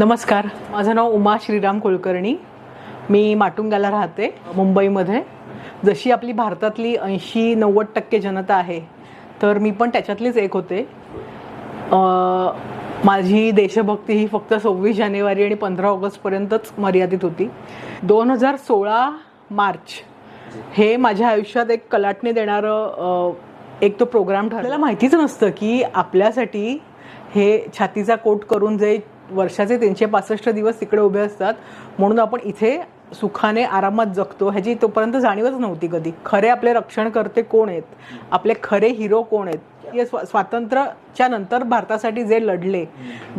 नमस्कार. माझं नाव उमा श्रीराम कुलकर्णी. मी माटुंगाला राहते मुंबईमध्ये. जशी आपली भारतातली ऐंशी नव्वद टक्के जनता आहे तर मी पण त्याच्यातलीच एक होते. माझी देशभक्ती ही फक्त सव्वीस जानेवारी आणि पंधरा ऑगस्टपर्यंतच मर्यादित होती. दोन हजार सोळा मार्च हे माझ्या आयुष्यात एक कलाटणी देणारं एक तो प्रोग्राम ठरला. माहितीच नसतं की आपल्यासाठी हे छातीचा कोट करून जे वर्षाचे तीनशे पासष्ट दिवस तिकडे उभे असतात. म्हणून आपण इथे सुखाने आरामात जगतो. ह्याची तोपर्यंत जाणीवच नव्हती कधी. खरे आपले रक्षण करते कोण आहेत? आपले खरे हिरो कोण आहेत? या स्वा स्वातंत्र्याच्या नंतर भारतासाठी जे लढले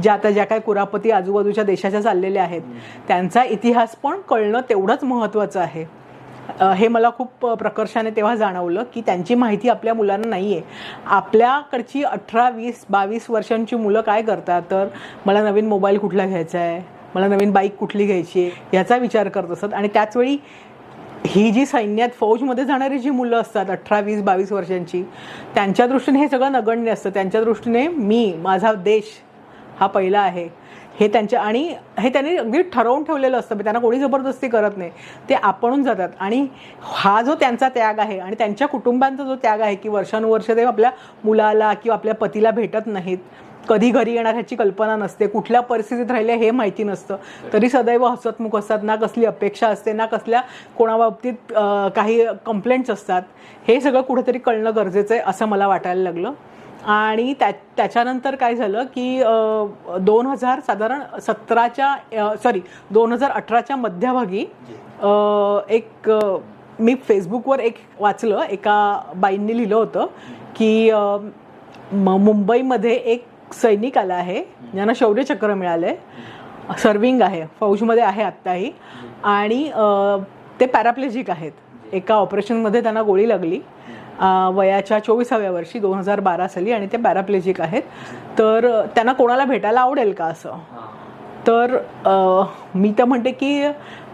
ज्या आता ज्या काय कुरापती आजूबाजूच्या देशाच्या चाललेल्या आहेत त्यांचा इतिहास पण कळणं तेवढंच महत्त्वाचं आहे. हे मला खूप प्रकर्षाने तेव्हा जाणवलं की त्यांची माहिती आपल्या मुलांना नाही आहे आपल्याकडची अठरा वीस बावीस वर्षांची मुलं काय करतात तर मला नवीन मोबाईल कुठला घ्यायचा आहे मला नवीन बाईक कुठली घ्यायची आहे याचा विचार करत असतात. आणि त्याचवेळी ही जी सैन्यात फौजमध्ये जाणारी जी मुलं असतात अठरा वीस बावीस वर्षांची त्यांच्या दृष्टीने हे सगळं नगण्य असतं. त्यांच्या दृष्टीने मी माझा देश हा पहिला आहे. हे त्यांच्या आणि हे त्यांनी अगदी ठरवून ठेवलेलं असतं म्हणजे त्यांना कोणी जबरदस्ती करत नाही. ते आपणून जातात. आणि हा जो त्यांचा त्याग आहे आणि त्यांच्या कुटुंबांचा जो त्याग आहे की वर्षानुवर्ष ते आपल्या मुलाला किंवा आपल्या पतीला भेटत नाहीत कधी घरी येणार ह्याची कल्पना नसते कुठल्या परिस्थितीत राहिले हे माहिती नसतं. तरी सदैव हसतमुख असतात ना कसली अपेक्षा असते ना कसल्या कोणाबाबतीत काही कंप्लेंट्स असतात. हे सगळं कुठेतरी कळणं गरजेचं आहे असं मला वाटायला लागलं. आणि त्या त्याच्यानंतर काय झालं की दोन हजार साधारण सतराच्या सॉरी दोन हजार अठराच्या मध्यभागी एक मी फेसबुकवर एक वाचलं एका बाईंनी लिहिलं होतं की मुंबईमध्ये एक सैनिक आला आहे ज्यांना शौर्यचक्र मिळालं सर्विंग आहे फौजमध्ये आहे आत्ताही आणि ते पॅराप्लेजिक आहेत. एका ऑपरेशनमध्ये त्यांना गोळी लागली. वयाच्या चोवीसाव्या वर्षी दोन हजार बारा साली आणि ते पॅराप्लेजिक आहेत. तर त्यांना कोणाला भेटायला आवडेल का असं? तर मी तर म्हणते की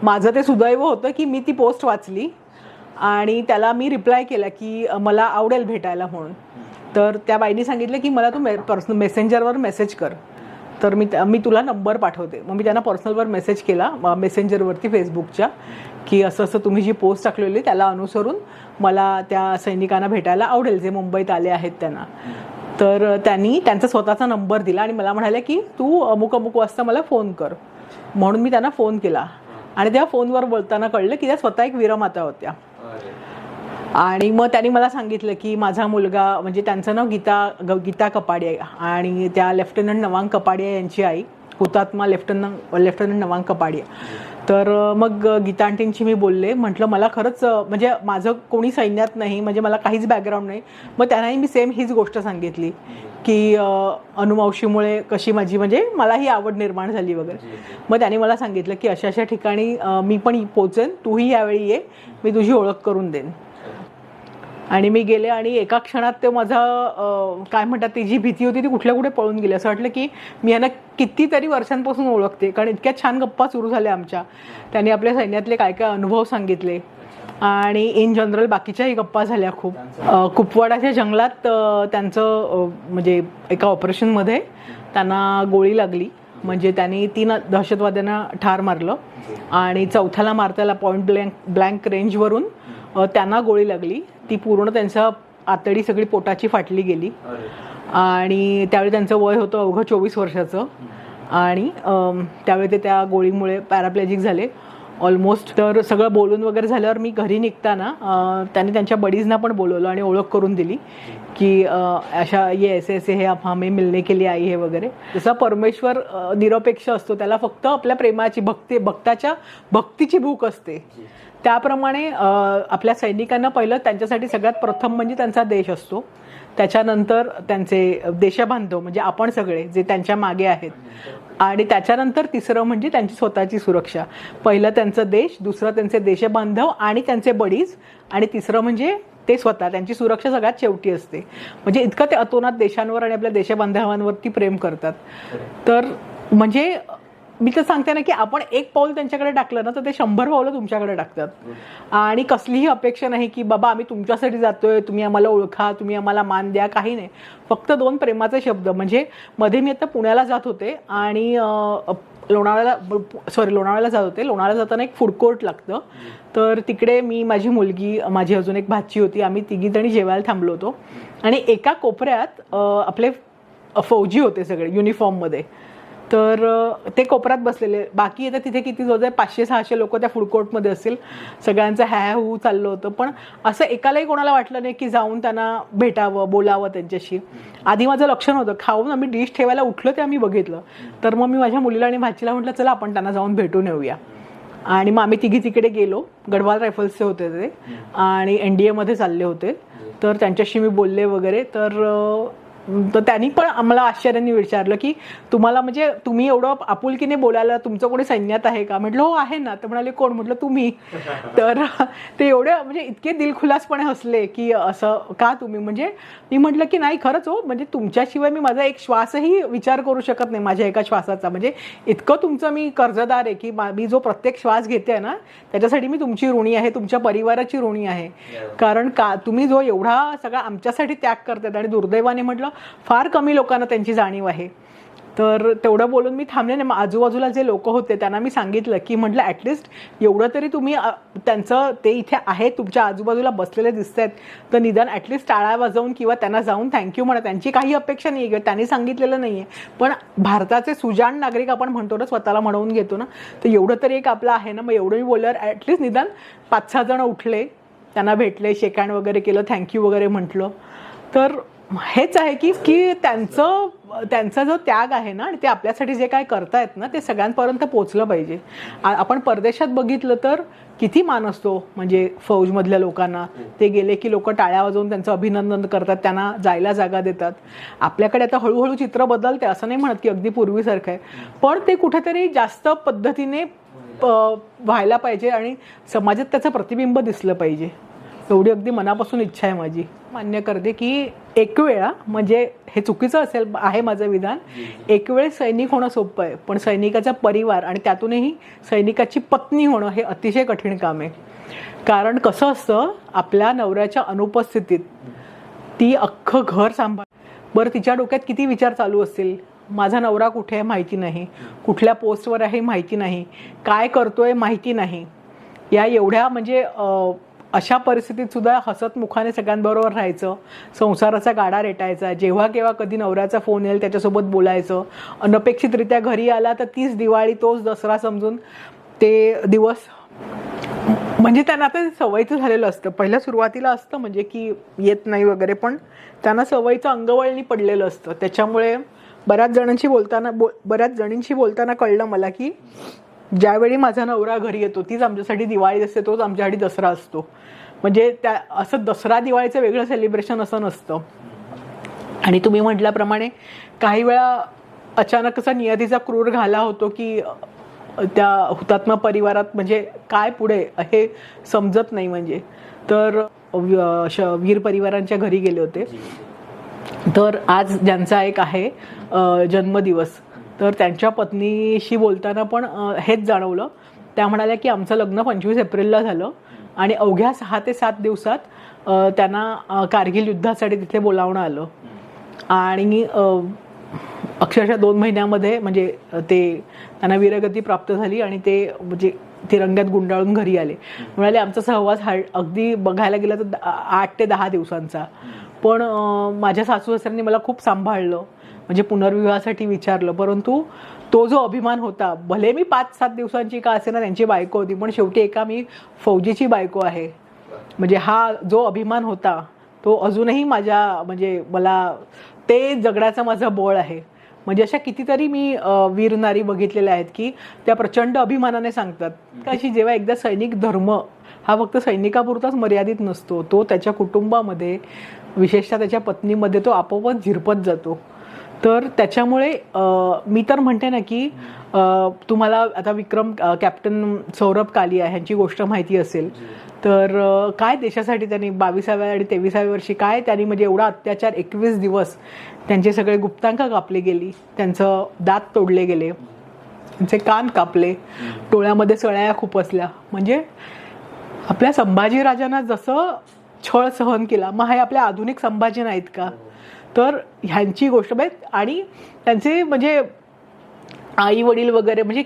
माझं ते सुदैव होतं की मी ती पोस्ट वाचली आणि त्याला मी रिप्लाय केला की मला आवडेल भेटायला म्हणून. तर त्या बाईने सांगितलं की मला तू मे पर्सनल मेसेंजरवर मेसेज कर. तर मी मी तुला नंबर पाठवते. मग मी त्यांना पर्सनलवर मेसेज केला मेसेंजरवरती फेसबुकच्या. की असं असं तुम्ही जी पोस्ट टाकलेली त्याला अनुसरून मला त्या सैनिकांना भेटायला आवडेल जे मुंबईत आले आहेत त्यांना. तर त्यांनी त्यांचा स्वतःचा नंबर दिला आणि मला म्हणाले की तू अमुक अमुक वाजता मला फोन कर. म्हणून मी त्यांना फोन केला. आणि त्या फोनवर बोलताना कळलं की त्या स्वतः एक वीरमाता होत्या. आणि मग त्यांनी मला सांगितलं की माझा मुलगा म्हणजे त्यांचं नाव गीता ग- गीता कपाडे आहे. आणि त्या लेफ्टनंट नवांग कपाडे यांची आई हुतात्मा लेफ्टनंट लेफ्टनंट नवांग कपाडे तर मग गीता आंटींची मी बोलले. म्हटलं मला खरंच म्हणजे माझं कोणी सैन्यात नाही म्हणजे मला काहीच बॅकग्राऊंड नाही. मग त्यांनाही मी सेम हीच गोष्ट सांगितली की अनुमावशीमुळे कशी माझी म्हणजे मलाही आवड निर्माण झाली वगैरे. मग त्यांनी मला सांगितलं की अशा अशा ठिकाणी मी पण पोचेन तूही यावेळी ये मी तुझी ओळख करून देईन. आणि मी गेले आणि एका क्षणात ते माझा काय म्हणतात ती जी भीती होती ती कुठल्या कुठे पळून गेली. असं वाटलं की मी यांना कितीतरी वर्षांपासून ओळखते कारण इतक्या छान गप्पा सुरू झाल्या आमच्या. त्यांनी आपल्या सैन्यातले काय काय अनुभव सांगितले. आणि इन जनरल बाकीच्याही गप्पा झाल्या खूप. कुपवाडाच्या जंगलात त्यांचं म्हणजे एका ऑपरेशनमध्ये त्यांना गोळी लागली. म्हणजे त्यांनी तीन दहशतवाद्यांना ठार मारलं. आणि चौथ्याला मारताला पॉईंट ब्लँक ब्लँक रेंजवरून त्यांना गोळी लागली. ती पूर्ण त्यांच्या आतडी सगळी पोटाची फाटली गेली. आणि त्यावेळी त्यांचं वय होतं अवघं चोवीस वर्षाचं. आणि त्यावेळी ते त्या गोळीमुळे पॅराप्लेजिक झाले. ऑलमोस्ट तर सगळं बोलून वगैरे झाल्यावर मी घरी निघताना त्यांनी त्यांच्या बडीजना पण बोलवलं आणि ओळख करून दिली की अशा ये ऐसे ऐसे हे आप हमें मिलने के लिए आई हे वगैरे. जसा परमेश्वर निरपेक्ष असतो त्याला फक्त आपल्या प्रेमाची भक्ती भक्ताच्या भक्तीची भूक असते. त्याप्रमाणे आपल्या सैनिकांना पहिलं त्यांच्यासाठी सगळ्यात प्रथम म्हणजे त्यांचा देश असतो. त्याच्यानंतर त्यांचे देशबांधव म्हणजे आपण सगळे जे त्यांच्या मागे आहेत. आणि त्याच्यानंतर तिसरं म्हणजे त्यांची स्वतःची सुरक्षा. पहिलं त्यांचं देश दुसरं त्यांचे देशबांधव आणि त्यांचे बडीज. आणि तिसरं म्हणजे ते स्वतः त्यांची सुरक्षा सगळ्यात शेवटी असते. म्हणजे इतकं ते अतोनात देशांवर आणि आपल्या देशबांधवांवरती प्रेम करतात. तर म्हणजे मी तर सांगते ना की आपण एक पाऊल त्यांच्याकडे टाकलं ना तर ते शंभर पावलं तुमच्याकडे टाकतात. आणि कसलीही अपेक्षा नाही की बाबा आम्ही तुमच्यासाठी जातोय तुम्ही आम्हाला ओळखा तुम्ही आम्हाला मान द्या काही नाही. फक्त दोन प्रेमाचे शब्द. म्हणजे मध्ये मी आता पुण्याला जात होते आणि लोणावळ्याला सॉरी लोणावळ्याला जात होते. लोणावळ्याला जाताना एक फूड कोर्ट लागतं. तर तिकडे मी माझी मुलगी माझी अजून एक भाची होती. आम्ही तिघी जणी जेवायला थांबलो होतो. आणि एका कोपऱ्यात आपले फौजी होते सगळे युनिफॉर्ममध्ये तर ते कोपऱ्यात बसलेले. बाकी आता तिथे किती जवळजवळ पाचशे सहाशे लोक त्या फूड कोर्टमध्ये असतील. सगळ्यांचं हॅ हू चाललं होतं. पण असं एकालाही कोणाला वाटलं नाही की जाऊन त्यांना भेटावं बोलावं त्यांच्याशी. आधी माझं लक्ष नव्हतं खाऊन आम्ही डिश ठेवायला उठलो ते आम्ही बघितलं. तर मग मी माझ्या मुलीला आणि भाचीला म्हटलं चला आपण त्यांना जाऊन भेटून येऊया. आणि मग आम्ही तिघी तिकडे गेलो. गढवाल रायफल्सचे होते ते. आणि एन डी एमध्ये चालले होते. तर त्यांच्याशी मी बोलले वगैरे. तर तर त्यांनी पण आम्हाला आश्चर्याने विचारलं की तुम्हाला म्हणजे तुम्ही एवढं आपुलकीने बोलायला तुमचं कोणी सैन्यात आहे का? म्हटलं हो आहे ना. तर म्हणाले कोण? म्हटलं तुम्ही. तर ते एवढे म्हणजे इतके दिलखुलासपणे हसले की असं का तुम्ही? म्हणजे मी म्हटलं की नाही खरंच हो म्हणजे तुमच्याशिवाय मी माझा एक श्वासही विचार करू शकत नाही माझ्या एका श्वासाचा. म्हणजे इतकं तुमचं मी कर्जदार आहे की मा- मी जो प्रत्येक श्वास घेते ना त्याच्यासाठी मी तुमची ऋणी आहे तुमच्या परिवाराची ऋणी आहे. कारण का तुम्ही जो एवढा सगळा आमच्यासाठी त्याग करतात आणि दुर्दैवाने म्हटलं फार कमी लोकांना त्यांची जाणीव आहे. तर तेवढं बोलून मी थांबले नाही मग आजूबाजूला जे लोक होते त्यांना मी सांगितलं की म्हटलं ॲटलिस्ट एवढं तरी तुम्ही त्यांचं ते इथे आहे तुमच्या आजूबाजूला बसलेले दिसत आहेत तर निदान ॲटलिस्ट टाळा वाजवून किंवा त्यांना जाऊन थँक्यू म्हणा. त्यांची काही अपेक्षा नाही आहे त्यांनी सांगितलेलं नाही आहे पण भारताचे सुजाण नागरिक आपण म्हणतो ना स्वतःला म्हणवून घेतो ना. तर एवढं तरी एक आपलं आहे ना. मग एवढं मी बोलल्यावर ॲटलिस्ट निदान पाच सहा जण उठले. त्यांना भेटले शेकाण वगैरे केलं थँक्यू वगैरे म्हटलं. तर हेच आहे की की त्यांचं त्यांचा जो त्याग आहे ना आणि ते आपल्यासाठी जे काय करतायत ना ते सगळ्यांपर्यंत पोचलं पाहिजे. आपण परदेशात बघितलं तर किती मान असतो म्हणजे फौजमधल्या लोकांना. ते गेले की लोक टाळ्या वाजवून त्यांचं अभिनंदन करतात त्यांना जायला जागा देतात. आपल्याकडे आता हळूहळू चित्र बदलते असं नाही म्हणत की अगदी पूर्वीसारखं आहे. पण ते कुठेतरी जास्त पद्धतीने व्हायला पाहिजे आणि समाजात त्याचं प्रतिबिंब दिसलं पाहिजे. एवढी अगदी मनापासून इच्छा आहे माझी. मान्य करते की एक वेळा म्हणजे हे चुकीचं असेल आहे माझं विधान. एक वेळ सैनिक होणं सोपं आहे पण सैनिकाचा परिवार आणि त्यातूनही सैनिकाची पत्नी होणं हे अतिशय कठीण काम आहे. कारण कसं असतं आपल्या नवऱ्याच्या अनुपस्थितीत ती अख्खं घर सांभाळ बरं तिच्या डोक्यात किती विचार चालू असतील? माझा नवरा कुठे आहे माहिती नाही. कुठल्या पोस्टवर आहे माहिती नाही. काय करतोय माहिती नाही. या एवढ्या म्हणजे अशा परिस्थितीत सुद्धा हसत मुखाने सगळ्यांबरोबर राहायचं संसाराचा गाडा रेटायचा जेव्हा केव्हा कधी नवऱ्याचा फोन येईल त्याच्यासोबत बोलायचं अनपेक्षितरित्या घरी आला तर तीच दिवाळी तोच दसरा समजून ते दिवस म्हणजे त्यांना आता सवयीचं झालेलं असतं. पहिल्या सुरुवातीला असतं म्हणजे की येत नाही वगैरे पण त्यांना सवयीचं अंगवळणी पडलेलं असतं. त्याच्यामुळे बऱ्याच जणांशी बोलताना बो बऱ्याच जणींशी बोलताना कळलं मला की ज्यावेळी माझा नवरा घरी येतो तीच आमच्यासाठी दिवाळी असते तोच आमच्यासाठी दसरा असतो. म्हणजे त्या असं दसरा दिवाळीचं वेगळं सेलिब्रेशन असं नसतं. आणि तुम्ही म्हटल्याप्रमाणे काही वेळा अचानक असा नियतीचा क्रूर घाला होतो की त्या हुतात्मा परिवारात म्हणजे काय पुढे हे समजत नाही म्हणजे. तर श- वीर परिवारांच्या घरी गेले होते. तर आज ज्यांचा एक आहे जन्मदिवस. तर त्यांच्या पत्नीशी बोलताना पण हेच जाणवलं. त्या म्हणाल्या की आमचं लग्न पंचवीस एप्रिलला झालं आणि अवघ्या सहा ते सात दिवसात त्यांना कारगिल युद्धासाठी तिथे बोलावणं आलं. आणि अक्षरशः दोन महिन्यामध्ये म्हणजे ते त्यांना वीरगती प्राप्त झाली आणि ते म्हणजे तिरंग्यात गुंडाळून घरी आले. म्हणाले आमचा सहवास हा अगदी बघायला गेलं तर आठ ते दहा दिवसांचा. पण माझ्या सासू सासऱ्यांनी मला खूप सांभाळलं. म्हणजे पुनर्विवाहासाठी विचारलं. परंतु तो जो अभिमान होता भले मी पाच सात दिवसांची का असे ना त्यांची बायको होती पण शेवटी एका मी फौजीची बायको आहे. म्हणजे हा जो अभिमान होता तो अजूनही माझ्या म्हणजे मला ते जगण्याचं माझं बळ आहे. म्हणजे अशा कितीतरी मी वीर नारी बघितलेल्या आहेत की त्या प्रचंड अभिमानाने सांगतात. अशी जेव्हा एकदा सैनिक धर्म हा फक्त सैनिकापुरताच मर्यादित नसतो तो त्याच्या कुटुंबामध्ये विशेषतः त्याच्या पत्नीमध्ये तो आपोआपच झिरपत जातो. तर त्याच्यामुळे मी तर म्हणते ना की तुम्हाला आता विक्रम कॅप्टन सौरभ कालिया ह्यांची गोष्ट माहिती असेल तर काय देशासाठी त्यांनी बावीसाव्या आणि तेविसाव्या वर्षी काय त्यांनी म्हणजे एवढा अत्याचार एकवीस दिवस त्यांचे सगळे गुप्तांक कापले गेली त्यांचं दात तोडले गेले त्यांचे कान कापले टोळ्यामध्ये सळ्या खूप असल्या. म्हणजे आपल्या संभाजीराजांना जसं छळ सहन केला मग हे आपल्या आधुनिक संभाजी नाहीत का? तर ह्यांची गोष्ट म्हणजे आणि त्यांचे म्हणजे आई वडील वगैरे म्हणजे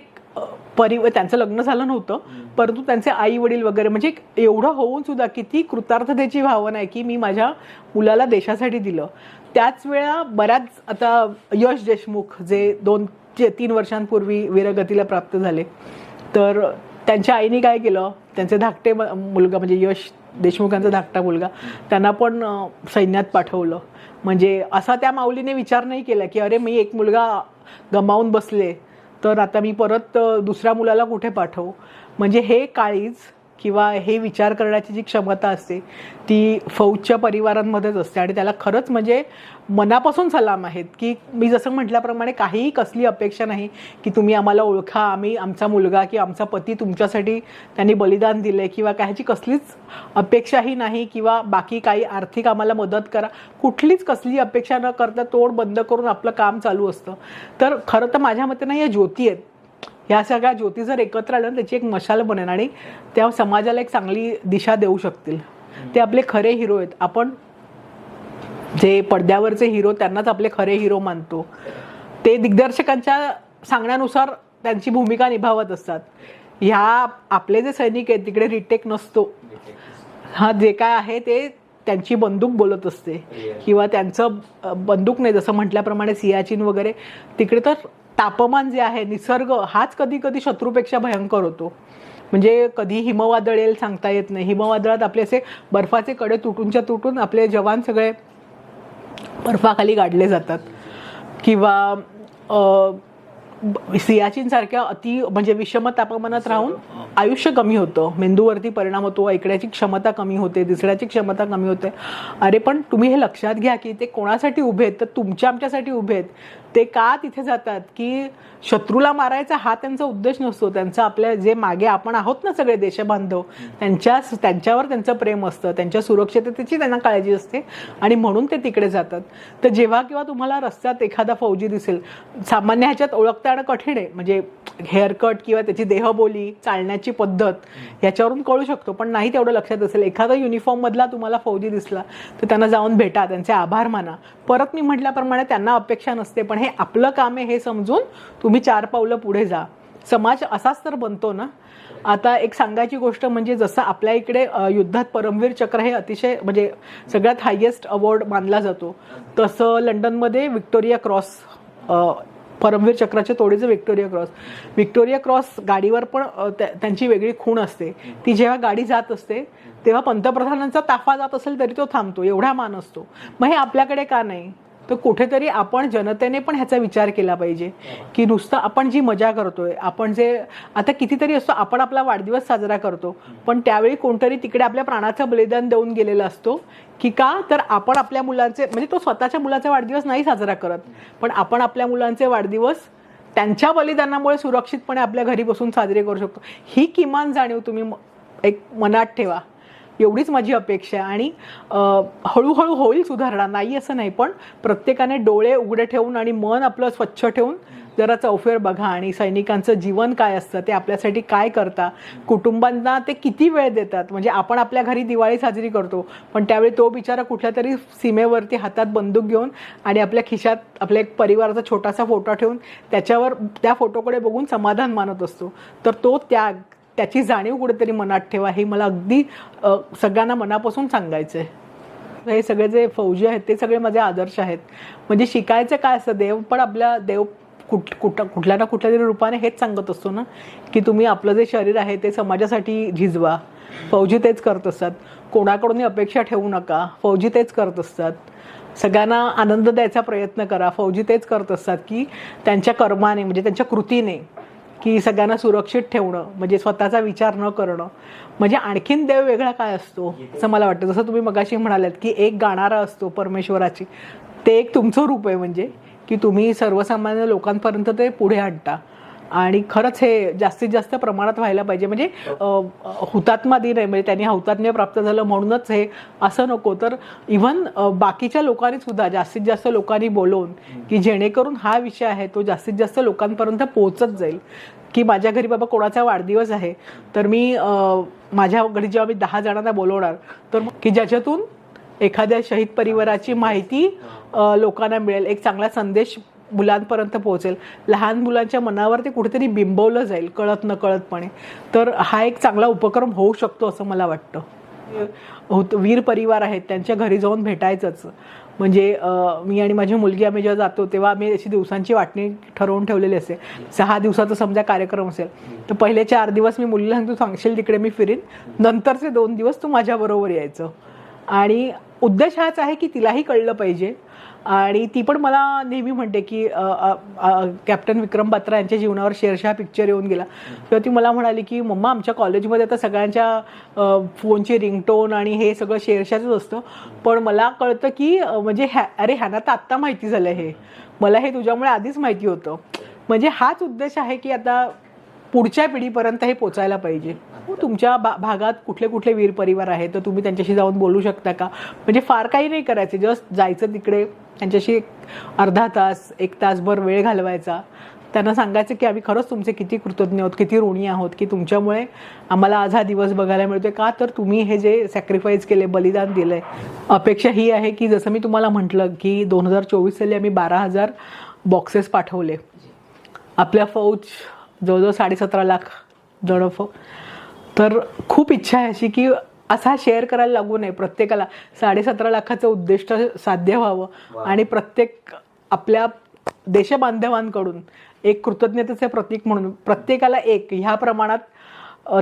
परि त्यांचं लग्न झालं नव्हतं परंतु त्यांचे आई वडील वगैरे म्हणजे एवढं होऊन सुद्धा किती कृतार्थतेची भावना आहे की मी माझ्या मुलाला देशासाठी दिलं. त्याच वेळा बऱ्याच आता यश देशमुख जे दोन ते तीन वर्षांपूर्वी वीरगतीला प्राप्त झाले तर त्यांच्या आईने काय केलं? त्यांचे धाकटे मुलगा म्हणजे यश देशमुखांचा धाकटा मुलगा. त्यांना पण सैन्यात पाठवलं. म्हणजे असा त्या माऊलीने विचार नाही केला की अरे मी एक मुलगा गमावून बसले तर आता मी परत दुसऱ्या मुलाला कुठे पाठवू? म्हणजे हे काळीज किंवा हे विचार करण्याची जी क्षमता असते ती फौजच्या परिवारांमध्येच असते. आणि त्याला खरंच म्हणजे मनापासून सलाम आहेत की मी जसं म्हटल्याप्रमाणे काहीही कसली अपेक्षा नाही की तुम्ही आम्हाला ओळखा आम्ही आमचा मुलगा की आमचा पती तुमच्यासाठी त्यांनी बलिदान दिले किंवा काहीची कसलीच अपेक्षाही नाही किंवा बाकी काही आर्थिक आम्हाला मदत करा. कुठलीच कसली अपेक्षा न करता तोड बंद करून आपलं काम चालू असतं. तर खरं तर माझ्या मते ना या ज्योती आहेत ह्या सगळ्या ज्योती जर एकत्र आल्या त्याची एक मशाल बनेल आणि त्या समाजाला एक चांगली दिशा देऊ शकतील. ते आपले खरे हिरो आहेत. आपण जे पडद्यावरचे हिरो त्यांनाच आपले खरे हिरो मानतो. ते दिग्दर्शकांच्या सांगण्यानुसार त्यांची भूमिका निभावत असतात. ह्या आपले जे सैनिक आहेत तिकडे रिटेक नसतो. हा जे काय आहे ते त्यांची बंदूक बोलत असते. किंवा त्यांचं बंदूक नाही. जसं म्हटल्याप्रमाणे सियाचीन वगैरे. तिकडे तर तापमान जे आहे निसर्ग हाच कधी कधी शत्रूपेक्षा भयंकर होतो. म्हणजे कधी हिमवादळ येईल सांगता येत नाही. हिमवादळात आपले असे बर्फाचे कडे तुटूनच्या तुटून आपले जवान सगळे बर्फाखाली गाडले जातात. किंवा सियाचीनसारख्या अति म्हणजे विषम तापमानात राहून आयुष्य कमी होतं. मेंदूवरती परिणाम होतो ऐकण्याची क्षमता कमी होते दिसण्याची क्षमता कमी होते. अरे पण तुम्ही हे लक्षात घ्या की ते कोणासाठी उभे आहेत? तर तुमच्या आमच्यासाठी उभे आहेत. ते का तिथे जातात? की शत्रूला मारायचा हा त्यांचा उद्देश नसतो. त्यांचा आपल्या जे मागे आपण आहोत ना सगळे देशबांधव त्यांच्या त्यांच्यावर त्यांचं प्रेम असतं. त्यांच्या सुरक्षिततेची त्यांना काळजी असते आणि म्हणून ते तिकडे जातात. तर जेव्हा किंवा तुम्हाला रस्त्यात एखादा फौजी दिसेल सामान्य ह्याच्यात ओळखता येणं कठीण आहे. म्हणजे हेअरकट किंवा त्याची देहबोली चालण्याची पद्धत ह्याच्यावरून कळू शकतो. पण नाही तेवढं लक्षात असेल. एखादा युनिफॉर्ममधला तुम्हाला फौजी दिसला तर त्यांना जाऊन भेटा त्यांचे आभार माना. परत मी म्हटल्याप्रमाणे त्यांना अपेक्षा नसते पण हे आपलं काम आहे हे समजून तुम्ही चार पावलं पुढे जा. समाज असाच तर बनतो ना? आता एक सांगायची गोष्ट म्हणजे जसं आपल्या इकडे युद्धात परमवीर चक्र हे अतिशय म्हणजे सगळ्यात हायेस्ट अवॉर्ड मानला जातो. तसं लंडनमध्ये विक्टोरिया क्रॉस परमवीर चक्राच्या तोडीचं विक्टोरिया क्रॉस. विक्टोरिया क्रॉस गाडीवर पण त्यांची वेगळी खूण असते. ती जेव्हा गाडी जात असते तेव्हा पंतप्रधानांचा ताफा जात असेल तरी तो थांबतो एवढा मान असतो. मग हे आपल्याकडे का नाही? तर कुठेतरी आपण जनतेने पण ह्याचा विचार केला पाहिजे. की नुसतं आपण जी मजा करतोय आपण जे आता कितीतरी असतो आपण आपला वाढदिवस साजरा करतो पण त्यावेळी कोणतरी तिकडे आपल्या प्राणाचं बलिदान देऊन गेलेला असतो की का? तर आपण आपल्या मुलांचे म्हणजे तो स्वतःच्या मुलाचा वाढदिवस नाही साजरा करत पण आपण आपल्या मुलांचे वाढदिवस त्यांच्या बलिदानामुळे सुरक्षितपणे आपल्या घरी बसून साजरे करू शकतो. ही किमान जाणीव तुम्ही म- एक मनात ठेवा. एवढीच माझी अपेक्षा आहे. आणि हळूहळू होईल सुधारणा. नाही असं नाही पण प्रत्येकाने डोळे उघडे ठेवून आणि मन आपलं स्वच्छ ठेवून जरा चौफेर बघा आणि सैनिकांचं जीवन काय असतं ते आपल्यासाठी काय करता. कुटुंबांना ते किती वेळ देतात? म्हणजे आपण आपल्या घरी दिवाळी साजरी करतो पण त्यावेळी तो बिचारा कुठल्या तरी सीमेवरती हातात बंदूक घेऊन आणि आपल्या खिशात आपल्या एक परिवाराचा छोटासा फोटो ठेवून त्याच्यावर त्या फोटोकडे बघून समाधान मानत असतो. तर तो त्याग त्याची जाणीव कुठेतरी मनात ठेवा. हे मला अगदी सगळ्यांना मनापासून सांगायचं आहे हे सगळे जे फौजी आहेत ते सगळे माझे आदर्श आहेत. म्हणजे शिकायचं काय असतं देव पण आपल्या देव कुठ कुठ कुठल्या ना कुठल्या तरी रूपाने हेच सांगत असतो ना की तुम्ही आपलं जे शरीर आहे ते समाजासाठी झिजवा. फौजी तेच करत असतात. कोणाकडूनही अपेक्षा ठेवू नका. फौजी तेच करत असतात. सगळ्यांना आनंद द्यायचा प्रयत्न करा. फौजी तेच करत असतात की त्यांच्या कर्माने म्हणजे त्यांच्या कृतीने. की सगळ्यांना सुरक्षित ठेवणं म्हणजे स्वतःचा विचार न करणं. म्हणजे आणखीन देव वेगळा काय असतो असं मला वाटतं. जसं तुम्ही मगाशी म्हणालात की एक गाणारा असतो परमेश्वराची. ते एक तुमचं रूप आहे म्हणजे की तुम्ही सर्वसामान्य लोकांपर्यंत ते पुढे आणता. आणि खरंच हे जास्तीत जास्त प्रमाणात व्हायला पाहिजे. म्हणजे हुतात्मा दिन आहे. म्हणजे त्यांनी हौतात्म्य प्राप्त झालं म्हणूनच हे असं नको. तर इव्हन बाकीच्या लोकांनी सुद्धा जास्तीत जास्त लोकांनी बोलवून की जेणेकरून हा विषय आहे तो जास्तीत जास्त लोकांपर्यंत पोहोचत जाईल. की माझ्या घरी बाबा कोणाचा वाढदिवस आहे तर मी माझ्या घरी जेव्हा मी दहा जणांना बोलवणार तर की ज्याच्यातून एखाद्या शहीद परिवाराची माहिती लोकांना मिळेल. एक चांगला संदेश मुलांपर्यंत पोहोचेल. लहान मुलांच्या मनावर ते कुठेतरी बिंबवलं जाईल कळत न कळतपणे तर हा एक चांगला उपक्रम होऊ शकतो असं मला वाटतं. होत- वीर परिवार आहेत त्यांच्या घरी जाऊन भेटायचंच. म्हणजे मी आणि माझी मुलगी आम्ही जेव्हा जातो तेव्हा आम्ही अशी दिवसांची वाटणी ठरवून ठेवलेली असते सहा दिवसाचा समजा कार्यक्रम असेल. तर पहिले चार दिवस मी मुलीला सांगतो तू सांगशील तिकडे मी फिरीन. नंतरचे दोन दिवस तू माझ्याबरोबर यायचं. आणि उद्देश हाच आहे की तिलाही कळलं पाहिजे. आणि ती पण मला नेहमी म्हणते की कॅप्टन विक्रम बात्रा यांच्या जीवनावर शेरशाह पिक्चर येऊन गेला. तेव्हा ती मला म्हणाली की मम्मा आमच्या कॉलेजमध्ये आता सगळ्यांच्या फोनचे फोनची रिंगटोन आणि हे सगळं शेरशाहच असतं. पण मला कळतं की म्हणजे ह्या अरे ह्यांना तर आत्ता माहिती झालं हे. मला हे तुझ्यामुळे आधीच माहिती होतं. म्हणजे हाच उद्देश आहे की आता पुढच्या पिढीपर्यंत हे पोचायला पाहिजे. हो, तुमच्या भा भागात कुठले कुठले वीर परिवार आहेत तर तुम्ही त्यांच्याशी जाऊन बोलू शकता का? म्हणजे फार काही नाही करायचे जस्ट जायचं तिकडे त्यांच्याशी अर्धा तास एक तासभर वेळ घालवायचा. त्यांना सांगायचं की आम्ही खरंच तुमचे किती कृतज्ञ आहोत किती ऋणी आहोत की तुमच्यामुळे आम्हाला आज हा दिवस बघायला मिळतोय. का तर तुम्ही हे जे सॅक्रिफाईस केले बलिदान दिलंय अपेक्षा ही आहे की जसं मी तुम्हाला म्हटलं की दोन हजार चोवीस साली आम्ही बारा हजार बॉक्सेस पाठवले. आपल्या फौज जवळजवळ साडेसतरा लाख जण तर खूप इच्छा आहे अशी की असा शेअर करायला लागू नये. प्रत्येकाला साडेसतरा लाखाचं उद्दिष्ट साध्य व्हावं आणि प्रत्येक आपल्या देशबांधवांकडून एक कृतज्ञतेचे प्रतीक म्हणून प्रत्येकाला एक ह्या प्रमाणात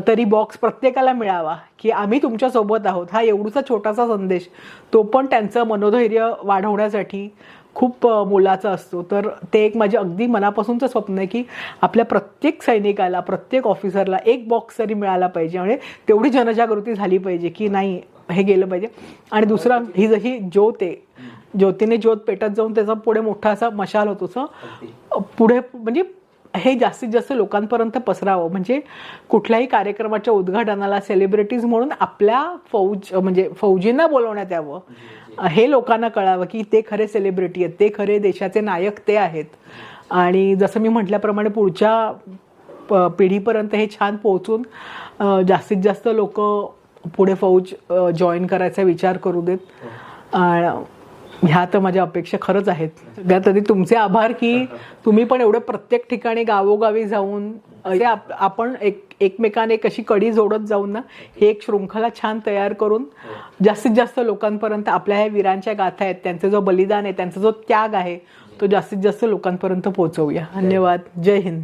तरी बॉक्स प्रत्येकाला मिळावा की आम्ही तुमच्यासोबत आहोत. हा एवढूसा छोटासा संदेश. तो पण त्यांचं मनोधैर्य वाढवण्यासाठी खूप मोलाचा असतो. तर ते एक माझे अगदी मनापासूनचं स्वप्न आहे की आपल्या प्रत्येक सैनिकाला प्रत्येक ऑफिसरला एक बॉक्स तरी मिळाला पाहिजे म्हणजे तेवढी जनजागृती झाली पाहिजे की नाही हे गेलं पाहिजे. आणि दुसरं ही जशी ज्योत आहे ज्योतीने ज्योत पेटत जाऊन त्याचा पुढे मोठा असा मशाल होतो पुढे म्हणजे हे जास्तीत जास्त लोकांपर्यंत पसरावं. म्हणजे कुठल्याही कार्यक्रमाच्या उद्घाटनाला सेलिब्रिटीज म्हणून आपल्या फौज म्हणजे फौजींना बोलवण्यात यावं. हे लोकांना कळावं की ते खरे सेलिब्रिटी आहेत ते खरे देशाचे नायक ते आहेत. आणि जसं मी म्हटल्याप्रमाणे पुढच्या पिढीपर्यंत हे छान पोहोचून जास्तीत जास्त लोक पुढे फौज जॉईन करायचा विचार करू देत. आणि ह्या तर माझ्या अपेक्षा खरंच आहेत. सगळ्यात आधी तुमचे आभार की तुम्ही पण एवढं प्रत्येक ठिकाणी गावोगावी जाऊन आप- आपण एक एकमेकाने कशी कडी जोडत जाऊन ना हे एक शृंखला छान तयार करून जास्तीत जास्त लोकांपर्यंत आपल्या ह्या वीरांच्या गाथा आहेत त्यांचं जो बलिदान आहे त्यांचा जो त्याग आहे तो जास्तीत जास्त लोकांपर्यंत पोहोचवूया. धन्यवाद. जय हिंद.